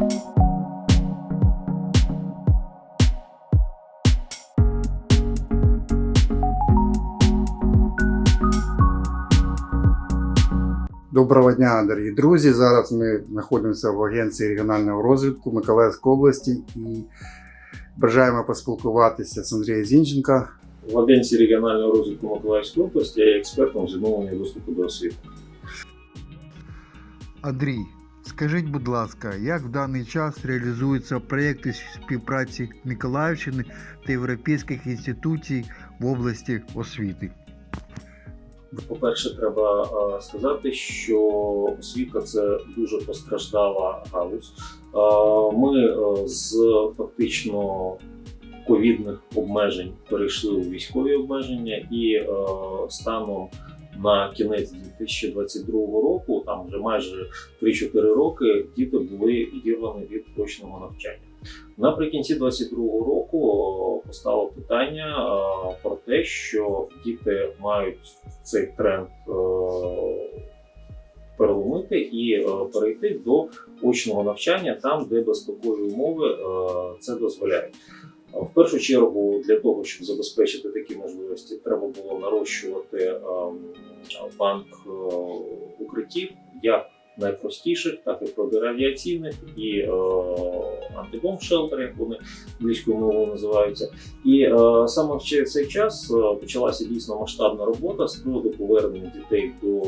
Доброго дня, дорогі друзі. Зараз ми знаходимося в Агенції регіонального розвитку Миколаївської області і бажаємо поспілкуватися з Андрієм Зінченко. В Агенції регіонального розвитку Миколаївської області я є експертом з відновлення доступу до освіти. Андрій, скажіть, будь ласка, як в даний час реалізуються проєкти співпраці Миколаївщини та європейських інституцій в області освіти? По-перше, треба сказати, що освіта це дуже постраждала галузь. Ми е, з фактично ковідних обмежень перейшли у військові обмеження, і е, станом на кінець 2022 року, там вже майже 3-4 роки, діти були відірвані від очного навчання. Наприкінці 2022 року постало питання про те, що діти мають цей тренд е, переломити і е, перейти до очного навчання там, де безпекові умови е, це дозволяють. В першу чергу, для того, щоб забезпечити такі можливості, треба було нарощувати ем, банк е, укриттів. Як найпростіших, так і протирадіаційних, і е, антибомб-шелтер, як вони англійською мовою називаються. І е, саме в цей- цей час е, почалася дійсно масштабна робота з приводу повернення дітей до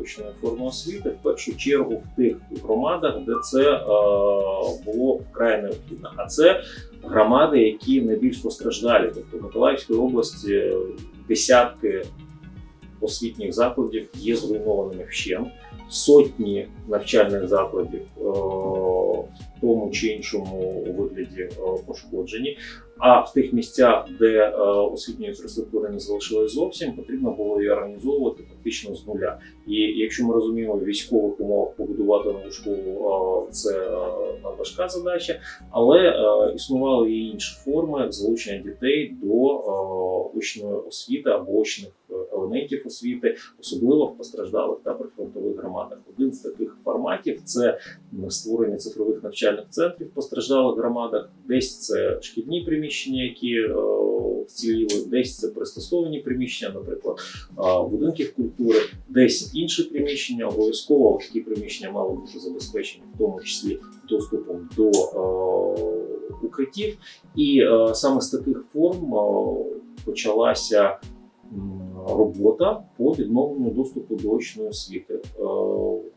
очної форми освіти, в першу чергу в тих громадах, де це е, було вкрай необхідно. А це громади, які найбільш постраждалі. Тобто в Миколаївській області десятки освітніх закладів є зруйнованими вщент, сотні навчальних закладів е, в тому чи іншому вигляді е, пошкоджені. А в тих місцях, де е, освітньої інфраструктури не залишилось зовсім, потрібно було її організовувати фактично з нуля. І якщо ми розуміємо, в військових умовах побудувати нову школу це надважка задача, але існували і інші форми залучення дітей до очної освіти або очних елементів освіти, особливо в постраждалих та прифронтових громадах. Один з таких форматів це створення цифрових навчальних центрів в постраждалих громадах. Десь це шкільні приміщення, які е, вціліли, десь це пристосовані приміщення, наприклад, е, будинків культури, десь інші приміщення. Обов'язково такі приміщення мали бути забезпечені, в тому числі доступом до е, укриттів. І саме з таких форм почалася робота по відновленню доступу до очної освіти.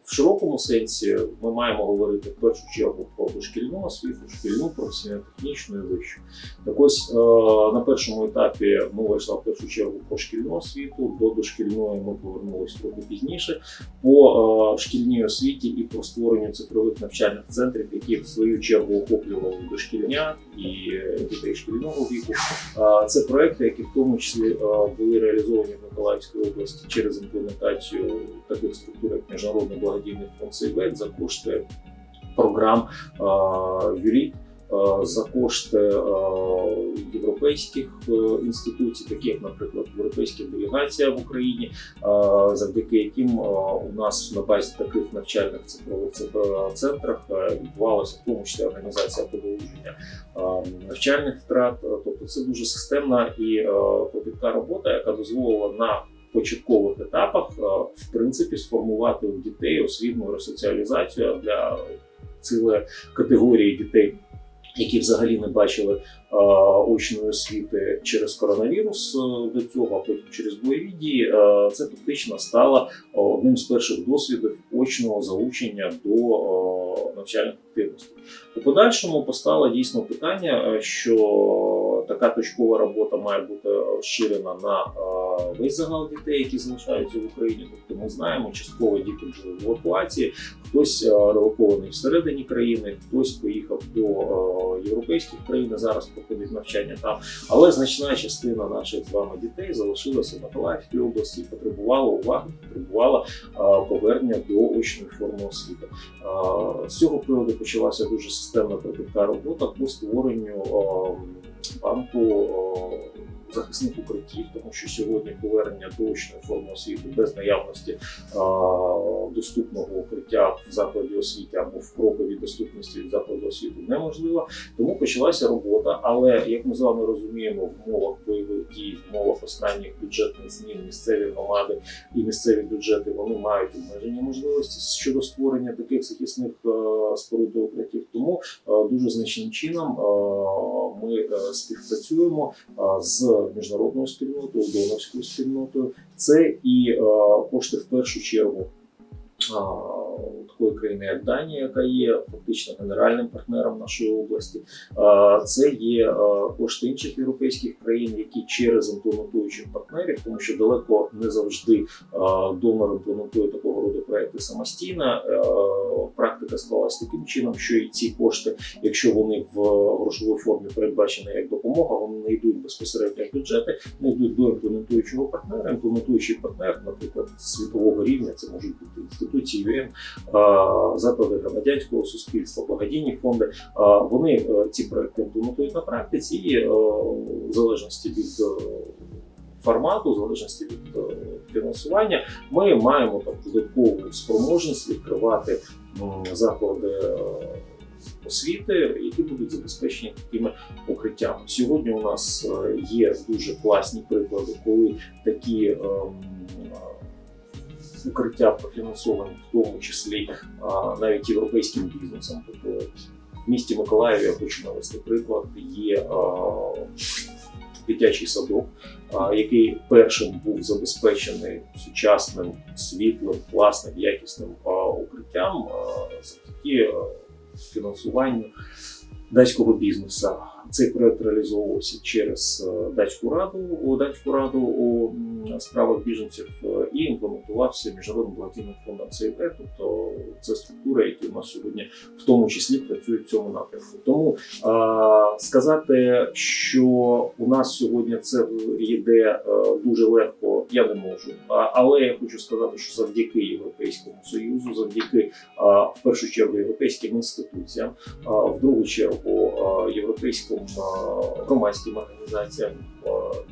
В широкому сенсі ми маємо говорити в першу чергу про дошкільну освіту, шкільну, професійно-технічну і вищу. Так ось е, на першому етапі мова йшла в першу чергу про шкільну освіту. До дошкільної ми повернулись трохи пізніше. По е, шкільній освіті і по створенню цифрових навчальних центрів, які в свою чергу охоплювали дошкільня і дітей шкільного віку. Е, Це проекти, які в тому числі були реалізовані в Миколаївській області через імплементацію таких структур, як Міжнародний благодійний фонд «Сейвет» за кошти програм ЮРІК, е, за кошти європейських е, інституцій, таких наприклад, Європейська делегація в Україні, завдяки яким у нас на базі таких навчальних цифрових циф- центрах е, відбувалася в тому числі організація подолуження е, навчальних втрат. Тобто це дуже системна і е, кропітка робота, яка дозволила на початкових етапах е, в принципі сформувати у дітей освітню ресоціалізацію для цілої категорії дітей. Які взагалі не бачили е, очної освіти через коронавірус до цього, а потім через бойові дії, е, це фактично стало одним з перших досвідів очного залучення до е, навчальних активностей. У подальшому постало дійсно питання, е, що така точкова робота має бути розширена на е, весь загал дітей, які залишаються в Україні. Тобто ми знаємо, частково діти були в евакуації, хтось е, релокований всередині країни, хтось поїхав до європейських країн, зараз проходить навчання там. Але значна частина наших з вами дітей залишилася в Миколаївській області, потребувала уваги, потребувала повернення до очної форми освіти. З цього приводу почалася дуже системна така робота по створенню е, банку е, захисних укриттів, тому що сьогодні повернення доочної форми освіти без наявності е, доступного укриття в закладі освіти або в кроковій доступності закладу освіту неможлива. Тому почалася робота. Але як ми з вами розуміємо, в умовах бойових дій, в умовах останніх бюджетних змін місцеві громади і місцеві бюджети вони мають обмежені можливості щодо створення таких захисних е, споруд та укриттів. Тому е, дуже значним чином е, ми співпрацюємо з міжнародною спільнотою, донорською спільнотою. Це і е, кошти в першу чергу. Такої країни, як Данія, яка є фактично генеральним партнером нашої області, це є е, кошти інших європейських країн, які через імплементуючих партнерів, тому що далеко не завжди е, донор імплементує такого роду проекти самостійно. Е, Практика склалась таким чином, що і ці кошти, якщо вони в грошовій формі передбачені як допомога, вони не йдуть безпосередньо в бюджети, не йдуть до імплементуючого партнера. Імплементуючий партнер, наприклад, світового рівня, це можуть бути інституції ЮН, заклади громадянського суспільства, благодійні фонди. Вони е, ці проекти імплементують на практиці і е, в залежності від е, формату, в залежності від е, фінансування, ми маємо там додаткову спроможність відкривати заклади. е, Освіти, які будуть забезпечені такими укриттями. Сьогодні у нас е, є дуже класні приклади, коли такі е, укриття профінансовані, в тому числі навіть європейським бізнесом. Тобто в місті Миколаєві я хочу навести приклад. Є дитячий садок, який першим був забезпечений сучасним, світлим, класним, якісним а, укриттям завдяки фінансуванню датського бізнесу. Цей проект реалізовувався через е, датську раду датську раду справах біженців е, і імплементувався міжнародним благодійним фондом ЦІП. Тобто це структури, які у нас сьогодні в тому числі працюють в цьому напрямку. Тому а, сказати, що у нас сьогодні це йде е, дуже легко, я не можу. Але я хочу сказати, що завдяки Європейському Союзу, завдяки в першу чергу європейським інституціям, а, в другу чергу європейським громадським організаціям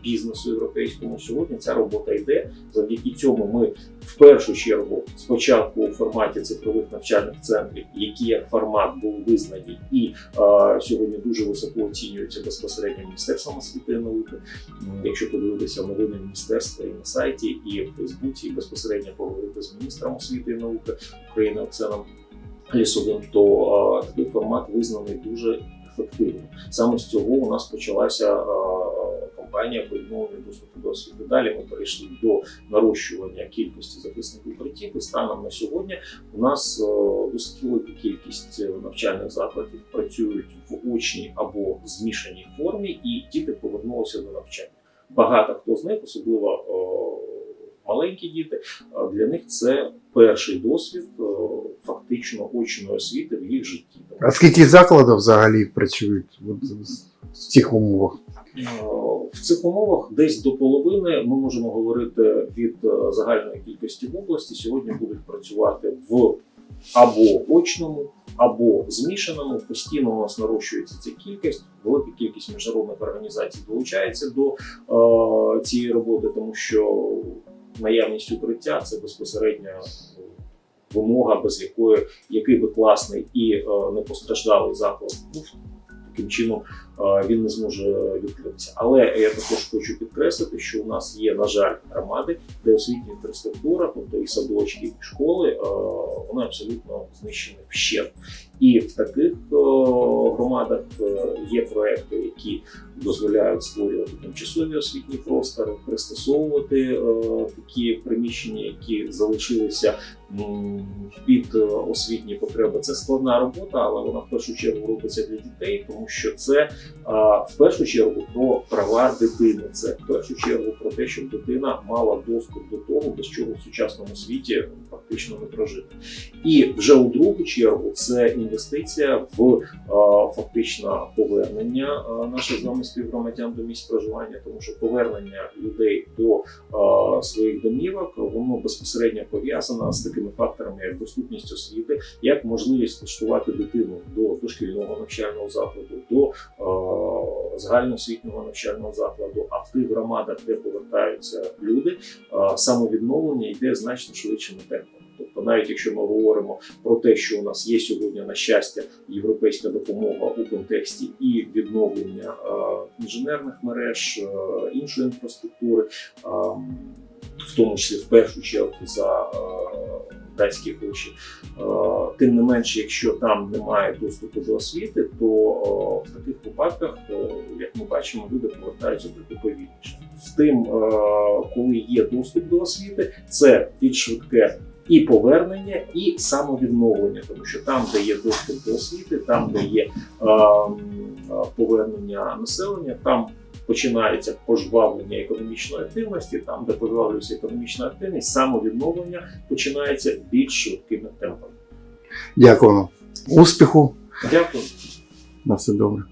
бізнесу європейському сьогодні ця робота йде. Завдяки цьому ми в першу чергу спочатку у форматі цифрових навчальних центрів, які як формат були визнані і а, сьогодні дуже високо оцінюються безпосередньо міністерством освіти і науки. Якщо подивитися новини міністерства і на сайті, і в Фейсбуці, і безпосередньо поговорити з міністром освіти і науки України Оксаном Лісовим, то а, такий формат визнаний дуже ефективно. Саме з цього у нас почалася а, кампанія по відновленню доступу до освіти. Далі ми перейшли до нарощування кількості захисних укриттів. І станом на сьогодні у нас е, досить велика кількість навчальних закладів працюють в очній або змішаній формі, і діти повернулися до навчання. Багато хто з них, особливо е, маленькі діти, е, для них це перший досвід фактично очної освіти в їх житті. А скільки закладів взагалі працюють в цих умовах? Е, В цих умовах десь до половини ми можемо говорити від е, загальної кількості в області. Сьогодні будуть працювати в або очному, або змішаному. Постійно у нас нарощується ця кількість. Велика кількість міжнародних організацій долучається до е, цієї роботи, тому що наявність укриття це безпосередньо вимога, без якої який би класний і е, не постраждалий заклад був, таким чином е, він не зможе відкритися. Але я також хочу підкреслити, що у нас є, на жаль, громади, де освітня інфраструктура, тобто і садочки, і школи, е, вони абсолютно знищені вщент. І в таких громадах е, є проекти, які дозволяють створювати тимчасові освітні простори, пристосовувати е, такі приміщення, які залишилися під е, освітні потреби. Це складна робота, але вона в першу чергу робиться для дітей, тому що це в першу чергу про права дитини. Це в першу чергу про те, щоб дитина мала доступ до того, без чого в сучасному світі фактично не прожити. І вже у другу чергу це інвестиція в фактично повернення наших з вами співгромадян до місць проживання, тому що повернення людей до своїх домівок воно безпосередньо пов'язано з такими факторами, як доступність освіти, як можливість влаштувати дитину до дошкільного навчального закладу, до е, загальноосвітнього навчального закладу. А в тих громадах, де повертаються люди, е, самовідновлення йде значно швидшими темпами. Тобто навіть якщо ми говоримо про те, що у нас є сьогодні на щастя європейська допомога у контексті і відновлення е, інженерних мереж, е, іншої інфраструктури, е, в тому числі в першу чергу за датські гроші. Тим не менше, якщо там немає доступу до освіти, то в таких випадках, як ми бачимо, люди повертаються трохи повільніше. З тим, коли є доступ до освіти, це більш швидке і повернення, і самовідновлення, тому що там, де є доступ до освіти, там, де є е, е, повернення населення, там починається пожвавлення економічної активності, там, де пожвавлюється економічна активність, самовідновлення починається більш швидкими темпами. Дякую. Успіху. Дякую. На все добре.